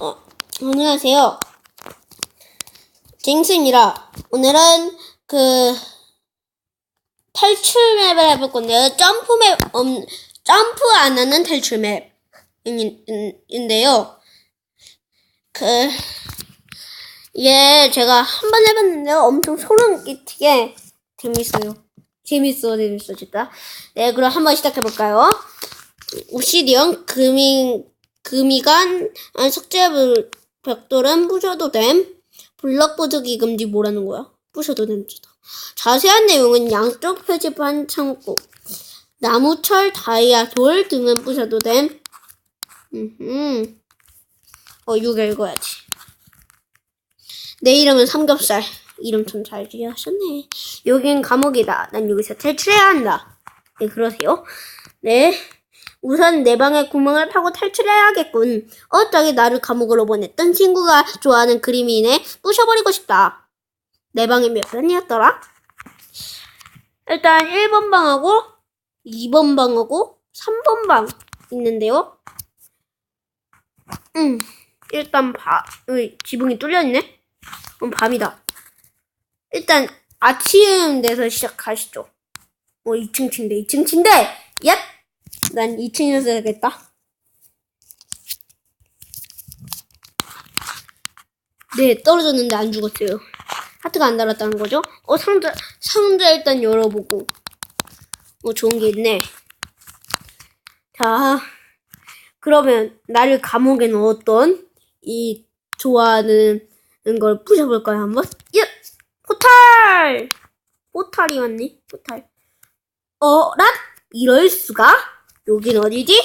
어, 안녕하세요. 징스입니다. 오늘은 그 탈출 맵을 해볼 건데요. 점프 맵, 음, 점프 안 하는 탈출 맵인데요. 그, 이게 제가 한 번 해봤는데요. 엄청 소름 끼치게 재밌어요. 재밌어, 재밌어, 진짜. 네, 그럼 한번 시작해볼까요? 옵시디언, 금이, 금이간, 아, 석재불, 벽돌은 부셔도 됨. 블럭 부수기 금지 뭐라는 거야? 부셔도 됩니다. 자세한 내용은 양쪽 표지판 참고. 나무, 철, 다이아, 돌 등은 부셔도 됨. 음, 어, 이거 읽어야지. 내 이름은 삼겹살. 이름 좀잘 지으셨네. 여긴 감옥이다. 난 여기서 탈출해야 한다. 네, 그러세요. 네. 우선 내 방에 구멍을 파고 탈출해야겠군. 어쩌게 나를 감옥으로 보냈던 친구가 좋아하는 그림이네. 부셔버리고 싶다. 내 방이 몇 번이었더라? 일단 1번 방하고 2번 방하고 3번 방 있는데요. 음, 일단 바, 지붕이 뚫려있네? 그럼 밤이다. 일단 아침 돼서 시작하시죠. 어, 2층 침대, 2층 침대! 얍! 난 2층에서 해야겠다. 네, 떨어졌는데 안 죽었어요. 하트가 안 달았다는 거죠? 어, 상자, 상자 일단 열어보고. 뭐 좋은 게 있네. 자, 그러면 나를 감옥에 넣었던 이 좋아하는 걸 부셔볼까요, 한번? 예! 포탈! 포탈이 왔니? 포탈. 어라? 이럴 수가? 여긴 어디지?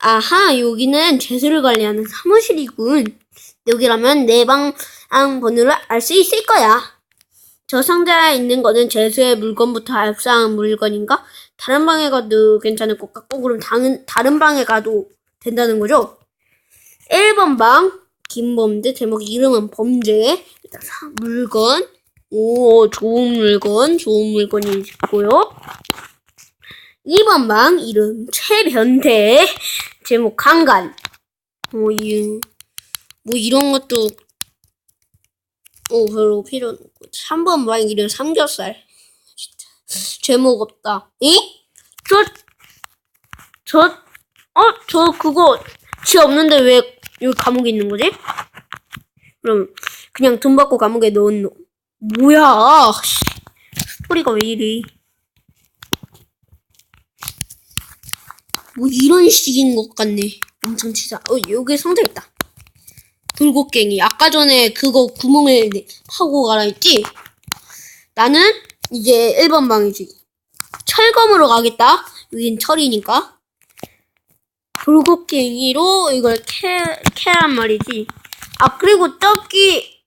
아하, 여기는 죄수를 관리하는 사무실이군. 여기라면 내방 번호를 알 수 있을 거야. 저 상자에 있는 거는 죄수의 물건부터 알싸한 물건인가? 다른 방에 가도 괜찮을 것 같고, 그럼 다른, 다른 방에 가도 된다는 거죠? 1번 방, 김범죄, 제목 이름은 범죄, 물건, 오, 좋은 물건, 좋은 물건이 있고요. 2번 방 이름 최변태 제목 강간. 뭐, 이, 뭐 이런 것도 어 별로 필요 없고. 3번 방 이름 삼겹살. 진짜 제목 없다. 이? 저 저, 어, 저 그거 지 없는데 왜 여기 감옥에 있는 거지? 그럼 그냥 돈 받고 감옥에 넣은 놈. 뭐야 스토리가 왜 이래 뭐 이런 식인 것 같네. 엄청 치사. 어, 여기 상자 있다. 돌고갱이. 아까 전에 그거 구멍을 파고 가라 했지? 나는 이제 1번 방이지. 철검으로 가겠다. 여긴 철이니까. 돌고갱이로 이걸 캐, 캐란 말이지. 아, 그리고 저기,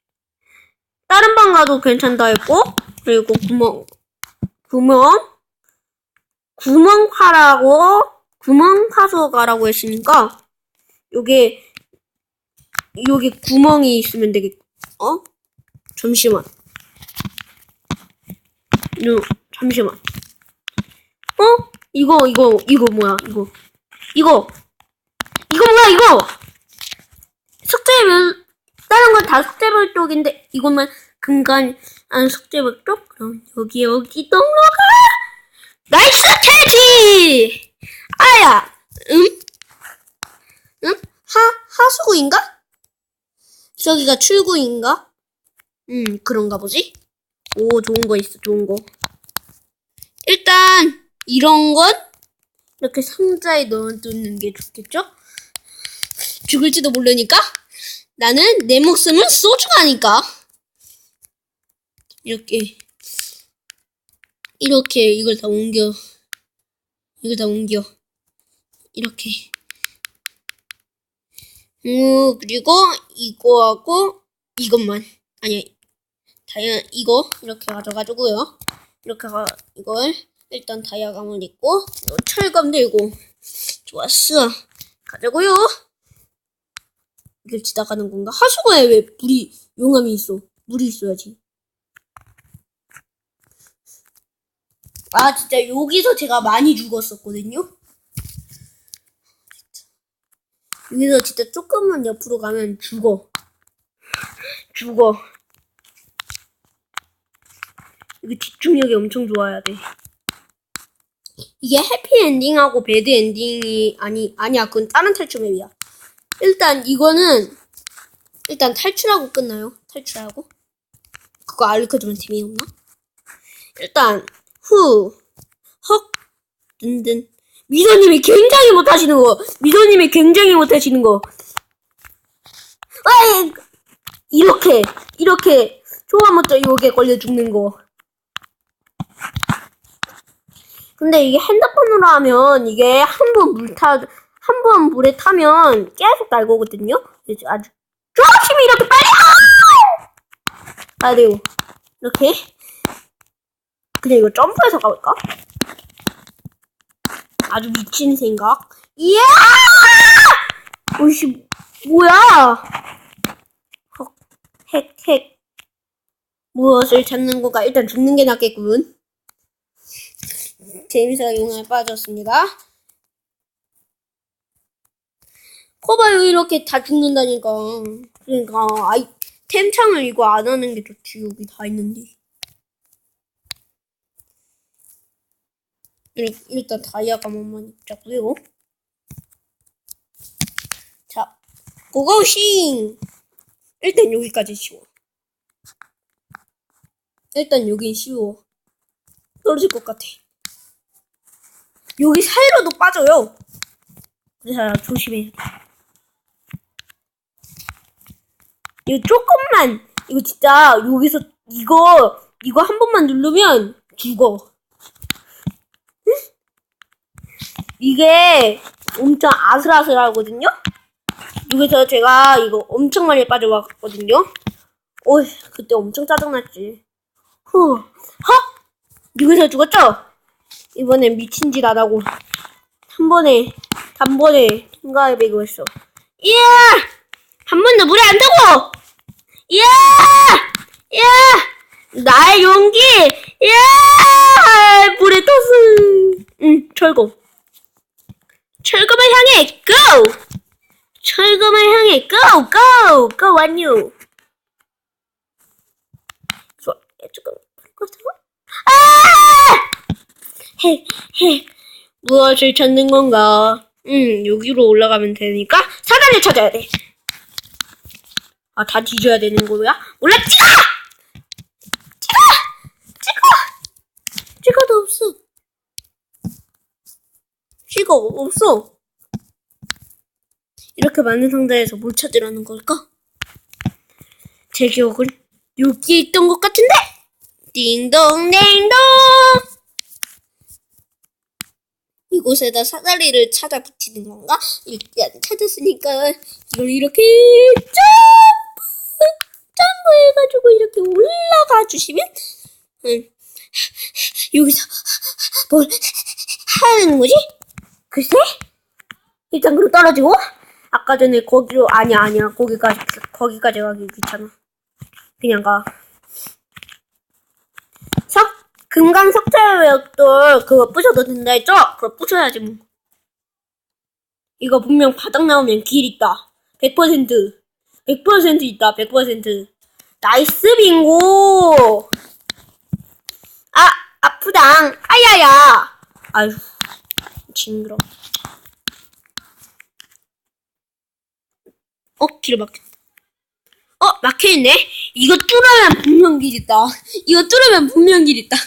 다른 방 가도 괜찮다 했고, 그리고 구멍, 구멍, 구멍 파라고, 구멍 파서 가라고 했으니까 요게 요게 구멍이 있으면 되겠 어? 잠시만. 요 잠시만. 어? 이거 이거 이거 뭐야 이거? 이거! 이거 뭐야 이거! 숙제별 다른 건 다 숙제별 쪽인데 이것만 근간 안 숙제별 쪽? 그럼 여기 여기 동로가 나이스 캐치 아야, 응? 응? 하, 하수구인가? 저기가 출구인가? 음, 그런가 보지? 오, 좋은 거 있어, 좋은 거. 일단, 이런 건 이렇게 상자에 넣어두는 게 좋겠죠? 죽을지도 모르니까? 나는 내 목숨은 소중하니까. 이렇게, 이렇게 이걸 다 옮겨. 이걸 다 옮겨. 이렇게. 음, 그리고 이거하고 이것만. 아니, 다이아, 이거 이렇게 가져가지고요. 이렇게 가, 이걸 일단 다이아감을 입고 철검 들고 좋았어. 가자고요. 이걸 지나가는 건가? 하수구에 왜 물이 용암이 있어? 물이 있어야지. 아 진짜 여기서 제가 많이 죽었었거든요. 여기서 진짜 조금만 옆으로 가면 죽어. 죽어. 이거 집중력이 엄청 좋아야 돼. 이게 해피엔딩하고 배드엔딩이 아니 아니야 그건 다른 탈출 맵이야. 일단 이거는 일단 탈출하고 끝나요. 탈출하고 그거 알려주면 재미없나? 일단 후 헉 든든 미소님이 굉장히 못하시는 거 미소님이 굉장히 못하시는 거 아이 이렇게 이렇게 초반부터 이렇게 걸려 죽는 거 근데 이게 핸드폰으로 하면 이게 한 번 물 타, 한 번 물에 타면 계속 날 거거든요? 그래서 아주 조심히 이렇게 빨리, 아! 아, 돼요. 이렇게. 그냥 이거 점프해서 가볼까? 아주 미친 생각. 이야! 오이씨, 뭐야! 헉, 핵, 핵. 무엇을 찾는 거가 일단 죽는 게 낫겠군. 재미사 용에 빠졌습니다. 커봐요 이렇게 다 죽는다니까. 그러니까 아이 템창을 이거 안 하는 게 좋지 여기 다 있는데. 일- 일단 다이아 가만만 입자고요. 자, 고고싱. 일단 여기까지 쉬워. 일단 여긴 쉬워. 떨어질 것 같아. 여기 사이로도 빠져요. 그래서 조심해. 이거 조금만, 이거 진짜 여기서 이거 이거 한 번만 누르면 죽어. 응? 이게 엄청 아슬아슬하거든요. 여기서 제가 이거 엄청 많이 빠져왔거든요. 오이, 그때 엄청 짜증났지. 후, 헉! 여기서 죽었죠? 이번엔 미친 짓 안 하고 한 번에 단번에 통과해 배고 했어. 이야! 한 번도 물에 안 타고! 이야! 이야! 나의 용기! 이야! 물에 떴어! 응, 철검. 철검을 향해 고! 철검을 향해 고! 고! 고 완료! 좋아, 조금 꺼서 아! 핵, 핵. 무엇을 찾는 건가? 음, 여기로 올라가면 되니까 사단을 찾아야 돼. 아, 다 뒤져야 되는 거야? 올라 찍어! 찍어! 찍어! 찍어도 없어. 찍어, 없어. 이렇게 많은 상자에서 뭘 찾으라는 걸까? 제 기억은 여기에 있던 것 같은데? 띵동댕동! 이곳에다 사다리를 찾아 붙이는 건가? 일단 찾았으니까 이걸 이렇게 점프! 점프해가지고 이렇게 올라가 주시면 음, 여기서 뭘 하는 거지? 글쎄? 일단 그럼 떨어지고 아까 전에 거기로 아니야 아니야 거기까지 거기까지 가기 귀찮아 그냥 가 석, 금강 석재벽돌 그거 부셔도 된다 했죠? 그거 부셔야지 뭐. 이거 분명 바닥 나오면 길 있다. 100%. 100% 있다. 100%. 나이스 빙고. 아, 아프당. 아야야. 아휴, 징그러. 어, 길 막혀. 어, 막혀있네? 이거 뚫으면 분명 길 있다. 이거 뚫으면 분명 길 있다.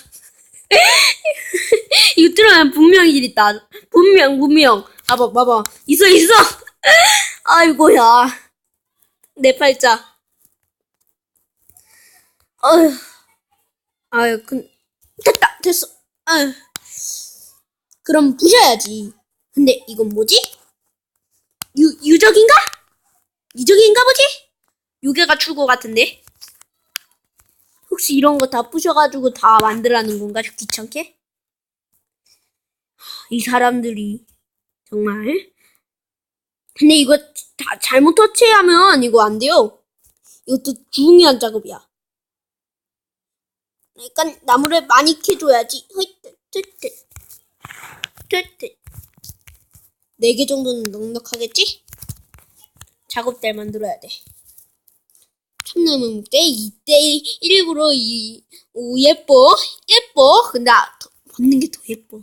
이거 뚫으면 분명 길 있다. 분명, 분명. 아, 봐, 봐봐. 있어, 있어! 아이고야. 내 팔자. 어휴. 아유, 그, 됐다! 됐어. 아유. 그럼 부셔야지. 근데 이건 뭐지? 유, 유적인가? 유적인가 보지? 요괴가 출구 같은데? 혹시 이런 거 다 부셔가지고 다 만들라는 건가? 귀찮게? 이 사람들이 정말 근데 이거 다 잘못 터치하면 이거 안 돼요. 이것도 중요한 작업이야. 그러니까 나무를 많이 캐줘야지. 네개 정도는 넉넉하겠지? 작업대를 만들어야 돼. 참나무 묵대 2대 1으로 이, 오, 예뻐. 예뻐. 근데 아, 더- 벗는 게 더 예뻐.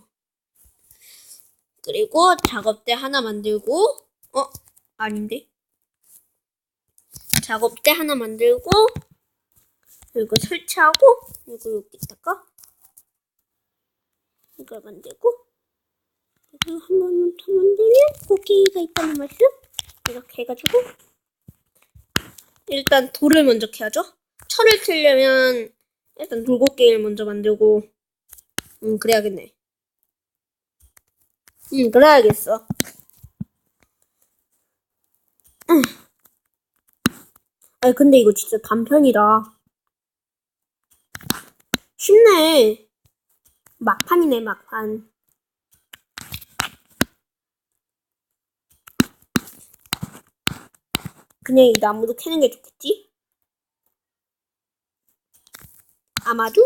그리고 작업대 하나 만들고, 어? 아닌데? 작업대 하나 만들고, 그리고 설치하고, 그리고 여기다가, 이걸 만들고, 그리고 한 번만 더 만들면 고기가 있다는 말씀? 이렇게 해가지고, 일단 돌을 먼저 캐야죠. 철을 캐려면 일단 돌고기를 먼저 만들고, 음 그래야겠네. 음 그래야겠어. 음. 아니 근데 이거 진짜 단편이다. 쉽네. 막판이네 막판. 그냥 이 나무도 캐는 게 좋겠지? 아마도?